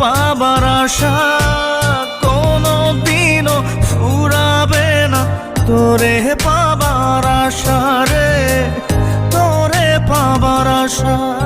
পাবার আশা কোনো দিনও ফুরাবে না। তোরে পাবার আশা রে তোরে পাবার আশা।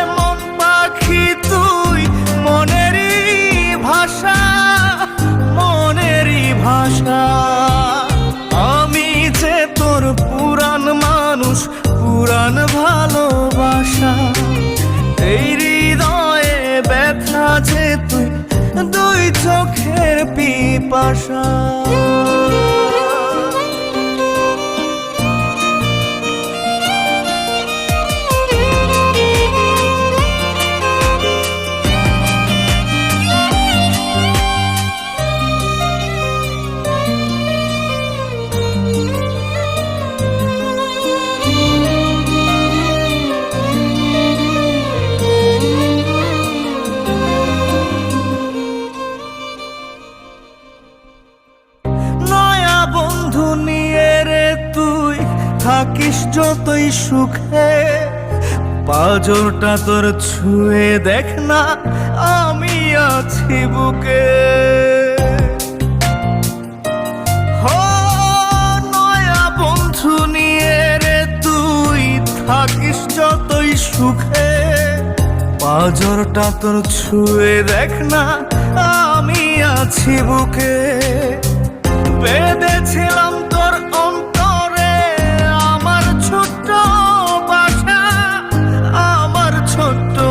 পিপাসা থাকিস যতই সুখে, পাজরটা তোর ছুঁয়ে দেখ না, আমি আছি বুকে। নয়া বন্ধু নিয়ে রে তুই থাকিস যতই সুখে, পাজরটা তোর ছুঁয়ে দেখ না, আমি আছি বুকে। বেঁধেছিলাম